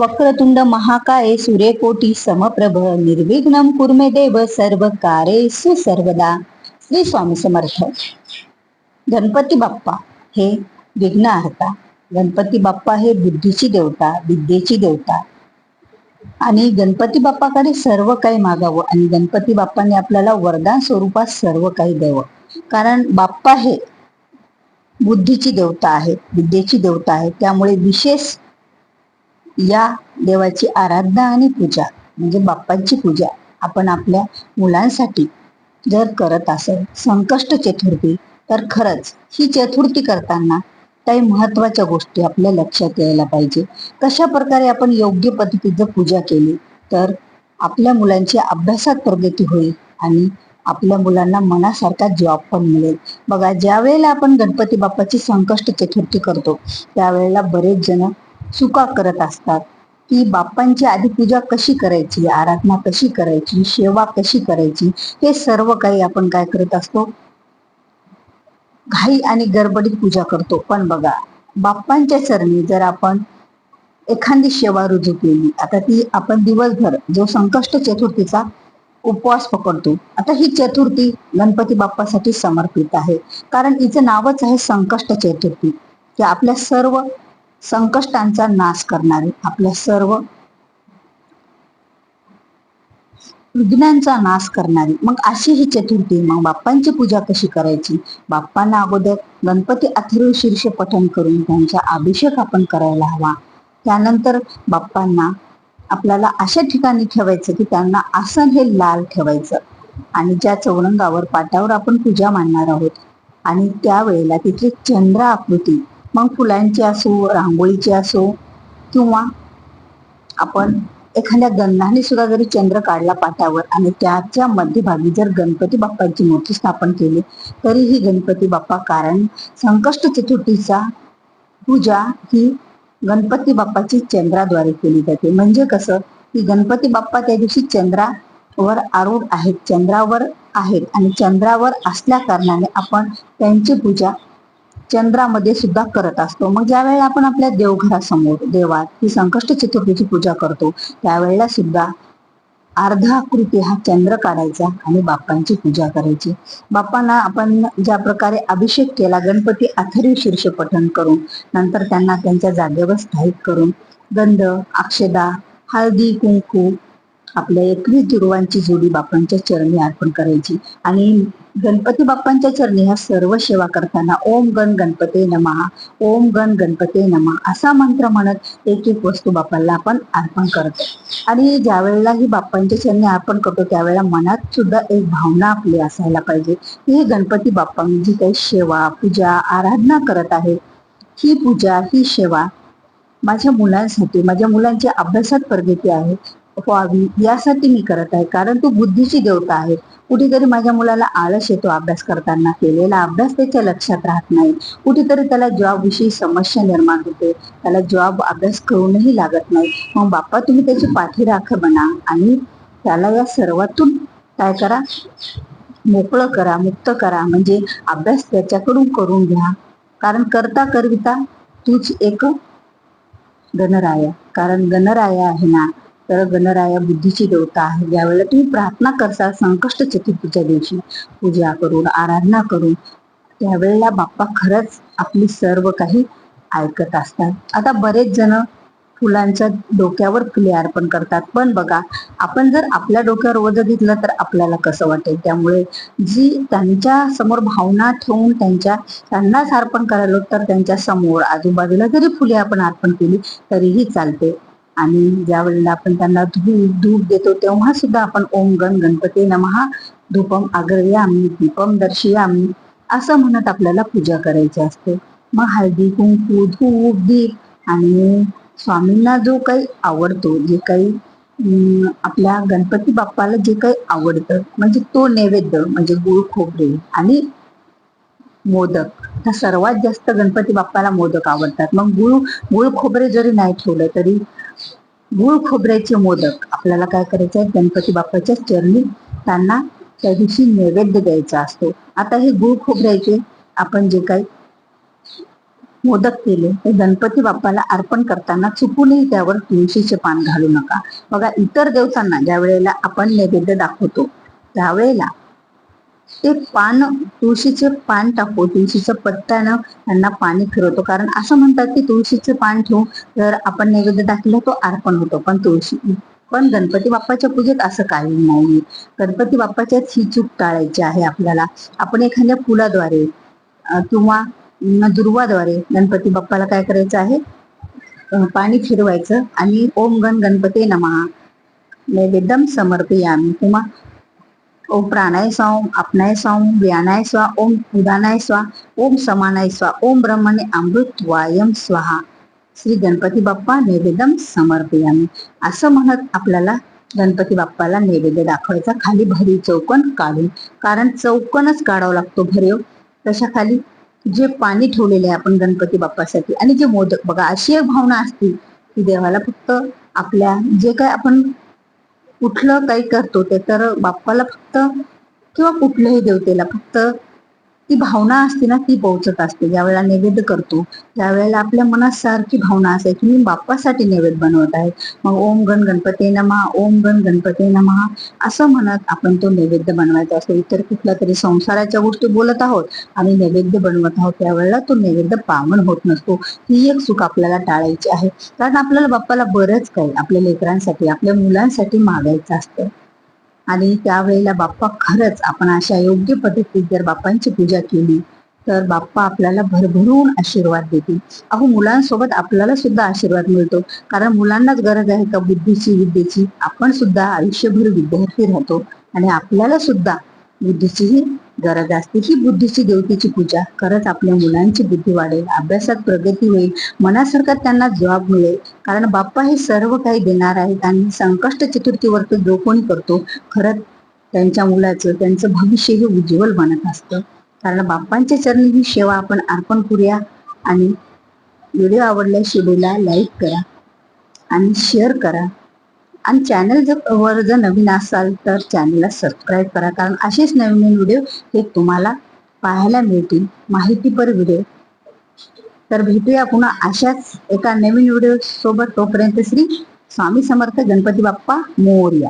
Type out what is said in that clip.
वक्रतुंड महाकाय सूर्यकोटी समप्रभ निर्विघ्न कुर्मे देव सर्व कार्येषु सर्वदा श्री स्वामी समर्थ। गणपती बाप्पा हे विघ्नहर्ता गणपती बाप्पा हे बुद्धीची देवता विद्येची देवता. आणि गणपती बाप्पाकडे सर्व काही मागावं आणि गणपती बाप्पाने आपल्याला वरदान स्वरूपात सर्व काही द्यावं. कारण बाप्पा हे बुद्धीची देवता आहे विद्येची देवता आहे त्यामुळे विशेष या देवाची आराधना आणि पूजा म्हणजे बाप्पांची पूजा आपण आपल्या मुलांसाठी जर करत असेल संकष्ट चतुर्थी तर खरंच ही चतुर्थी करताना काही महत्त्वाच्या गोष्टी आपल्या लक्षात यायला पाहिजे. कशा प्रकारे आपण योग्य पद्धतीचं पूजा केली तर आपल्या मुलांची अभ्यासात प्रगती होईल आणि आपल्या मुलांना मनासारखा जॉब पण मिळेल. बघा ज्या वेळेला आपण गणपती बाप्पाची संकष्ट चतुर्थी करतो त्यावेळेला बरेच जण चुका करत असतात. की बाप्पांची आधी पूजा कशी करायची आराधना कशी करायची सेवा कशी करायची हे सर्व काही आपण काय करत असतो? घाई आणि गडबडीत पूजा करतो. पण बघा बाप्पांच्या चरणी जर आपण एखादी सेवा रुजू केली आता ती आपण दिवसभर जो संकष्ट चतुर्थीचा उपवास पकडतो आता ही चतुर्थी गणपती बाप्पासाठी समर्पित आहे. कारण हिचं नावच आहे संकष्ट चतुर्थी. की आपल्या सर्व संकष्टांचा नाश करणारे आपल्या सर्व विघ्नांचा नाश करणारी. मग अशी ही चतुर्थी मग बाप्पांची पूजा कशी करायची? बाप्पांना अगोदर गणपती अथर्व शीर्ष पठण करून त्यांचा अभिषेक आपण करायला हवा. त्यानंतर बाप्पांना आपल्याला अशा ठिकाणी ठेवायचं की त्यांना आसन हे लाल ठेवायचं आणि ज्या चौरंगावर पाटावर आपण पूजा मांडणार आहोत. आणि त्यावेळेला तिथली चंद्र आकृती मग फुलांची असो रांगोळीची असो किंवा आपण एखाद्या गंधाने सुद्धा जरी चंद्र काढला पाटावर आणि त्याच्या मध्यभागी जर गणपती बाप्पाची मूर्ती स्थापन केली तरीही गणपती बाप्पा कारण संकष्ट चतुर्थीचा पूजा ही गणपती बाप्पाची चंद्राद्वारे केली जाते. म्हणजे कसं? की गणपती बाप्पा त्या दिवशी चंद्रावर आरूढ आहेत चंद्रावर आहेत आणि चंद्रावर असल्या कारणाने आपण त्यांची पूजा चंद्रामध्ये सुद्धा करत असतो. मग ज्यावेळेला आपण आपल्या देवघरासमोर देवात ही संकष्ट चतुर्थीची पूजा करतो त्यावेळेला सुद्धा अर्धा कृती हा चंद्र काढायचा आणि बाप्पांची पूजा करायची. बाप्पांना आपण ज्या प्रकारे अभिषेक केला गणपती अथर्व शीर्ष पठण करून नंतर त्यांना त्यांच्या जागेवर स्थायिक करून गंध अक्षदा हळदी कुंकू आपल्या एकवीस दुर्वांची जोडी बाप्पांच्या चरणी अर्पण करायची. आणि गणपती बाप्पांच्या चरणी ह्या सर्व सेवा करताना ओम गण गणपते नमहा ओम गण गणपते नमा असा मंत्र म्हणत एक एक वस्तू बाप्पाला आपण अर्पण करतो. आणि ज्या वेळेला ही बाप्पांच्या चरणी अर्पण करतो त्यावेळेला मनात सुद्धा एक भावना आपली असायला पाहिजे. ही गणपती बाप्पा जी काही सेवा पूजा आराधना करत आहे ही पूजा ही सेवा माझ्या मुलांसाठी माझ्या मुलांच्या अभ्यासात प्रगती आहे व्हावी यासाठी मी करत आहे. कारण तू बुद्धीची देवता आहे. कुठेतरी माझ्या मुलाला आळस येतो अभ्यास करताना केलेला अभ्यास त्याच्या लक्षात राहत नाही. कुठेतरी त्याला जॉबविषयी समस्या निर्माण होते. त्याला जॉब अभ्यास करूनही लागत नाही. मग बाप्पा तुम्ही त्याची पाठीराख बना आणि त्याला या सर्वातून काय करा? मोकळं करा मुक्त करा. म्हणजे अभ्यास त्याच्याकडून करून घ्या. कारण करता करविता तूच एक गणराया. कारण गणराया आहे ना तर गणराया बुद्धीची देवता आहे. ज्यावेळेला तुम्ही प्रार्थना करता संकष्ट चतुर्थीच्या दिवशी पूजा करून आराधना करून त्यावेळेला बाप्पा खरंच आपली सर्व काही ऐकत असतात. आता बरेच जण फुलांच्या डोक्यावर फुले अर्पण करतात. पण बघा आपण जर आपल्या डोक्यावर वज घेतलं तर आपल्याला कसं वाटेल? त्यामुळे जी त्यांच्यासमोर भावना ठेवून त्यांच्या त्यांनाच अर्पण करायला तर त्यांच्यासमोर आजूबाजूला जरी फुले आपण अर्पण केली तरीही चालते. आणि ज्या वेळेला आपण त्यांना धूप धूप देतो तेव्हा सुद्धा आपण ओम गण गणपती नमहा धूपम आग्रयामी दीपम दर्शयामी असं म्हणत आपल्याला पूजा करायची असते. मग हळदी कुंकू धूप दीप आणि स्वामींना जो काही आवडतो जे काही आपल्या गणपती बाप्पाला जे काही आवडतं म्हणजे तो नैवेद्य म्हणजे गुळ खोबरे आणि मोदक. तर सर्वात जास्त गणपती बाप्पाला मोदक आवडतात. मग गुळ गुळ खोबरे जरी नाही ठेवलं तरी गुळ खोबऱ्याचे मोदक. आपल्याला काय करायचं आहे? गणपती बाप्पाच्या चरणी त्यांना त्या दिवशी नैवेद्य द्यायचा असतो. आता हे गुळ खोबऱ्याचे आपण जे काही मोदक केले ते गणपती बाप्पाला अर्पण करताना चुकूनही त्यावर तुळशीचे पान घालू नका. बघा इतर देवतांना ज्या वेळेला आपण नैवेद्य दाखवतो त्यावेळेला ते पान तुळशीचे पान टाकू पत्ता ना त्यांना पाणी फिरवतो. कारण असं म्हणतात की तुळशीचे पान ठेवून जर आपण नैवेद्य दाखवलं तो अर्पण होतो. पण तुळशी पण गणपती बाप्पाच्या पूजेत असं काही नाही. गणपती बाप्पाच्याच ही चूक टाळायची आहे आपल्याला. आपण एखाद्या फुलाद्वारे किंवा दुर्वाद्वारे गणपती बाप्पाला काय करायचं आहे? पाणी फिरवायचं. आणि ओम गण गणपती नमहा नैवेद्यम समर्पयामी. किंवा ओम प्राणाय स्वा ओम आपणाय स्वा ओम व्यानाय स्वा ओम उदानाय स्वा ओम समानाय स्वा ओम ब्रह्मणे अमृत वायम स्वाहा. श्री गणपती बाप्पा नैवेद्यम समर्पयामी. असं म्हणत आपल्याला गणपती बाप्पाला नैवेद्य दाखवायचा खाली भरीव चौकन काढून कारण चौकनच काढावा लागतो भरीव. तशा खाली जे पाणी ठेवलेले आहे आपण गणपती बाप्पासाठी आणि जे मोदक बघा अशी एक भावना असते की देवाला फक्त आपल्या जे काय आपण कुठलं काही करतो ते तर बाप्पाला फक्त किंवा कुठल्याही देवतेला फक्त ती भावना असते ना ती पोहोचत असते. ज्यावेळेला नैवेद्य करतो त्यावेळेला आपल्या मनात सारखी भावना असते. की मी बाप्पासाठी नैवेद्य बनवत आहे. मग ओम गण गणपती नमहा ओम गण गणपती नमहा असं म्हणत आपण तो नैवेद्य बनवायचा असतो. इतर कुठल्या तरी संसाराच्या गोष्टी बोलत आहोत आणि नैवेद्य बनवत आहोत त्यावेळेला तो नैवेद्य पावन होत नसतो. ही एक चूक आपल्याला टाळायची आहे. कारण आपल्याला बाप्पाला बरंच काही आपल्या लेकरांसाठी आपल्या मुलांसाठी मागायचं असतं. आणि त्यावेळेला बाप्पा खरंच आपण अशा योग्य पद्धतीत जर बाप्पांची पूजा केली तर बाप्पा आपल्याला भरभरून आशीर्वाद देतील. अहो मुलांसोबत आपल्याला सुद्धा आशीर्वाद मिळतो. कारण मुलांनाच गरज आहे का बुद्धीची विद्येची? आपण सुद्धा आयुष्यभर विद्यार्थी राहतो. आणि आपल्याला सुद्धा बुद्धीचीही गरज असते ही बुद्धीची देवतेची पूजा. खरंच आपल्या मुलांची बुद्धी वाढेल अभ्यासात प्रगती होईल मनासारखा त्यांना जॉब मिळेल. कारण बाप्पा हे सर्व काही देणार आहेत आणि संकष्ट चतुर्थीवरती जो कोणी करतो खरंच त्यांच्या मुलाचं त्यांचं भविष्य हे उज्ज्वल बनत असतं. कारण बाप्पांच्या चरणी ही सेवा आपण अर्पण करूया आणि व्हिडिओ आवडल्यास व्हिडिओला लाईक करा आणि शेअर करा. आणि चॅनल जर वर जर नवीन असाल तर चॅनलला सबस्क्राईब करा. कारण असेच नवीन नवीन व्हिडिओ हे तुम्हाला पाहायला मिळतील. माहितीपर व्हिडिओ तर भेटूया पुन्हा अशाच एका नवीन व्हिडिओ सोबत. तोपर्यंत श्री स्वामी समर्थ गणपती बाप्पा मोर्या.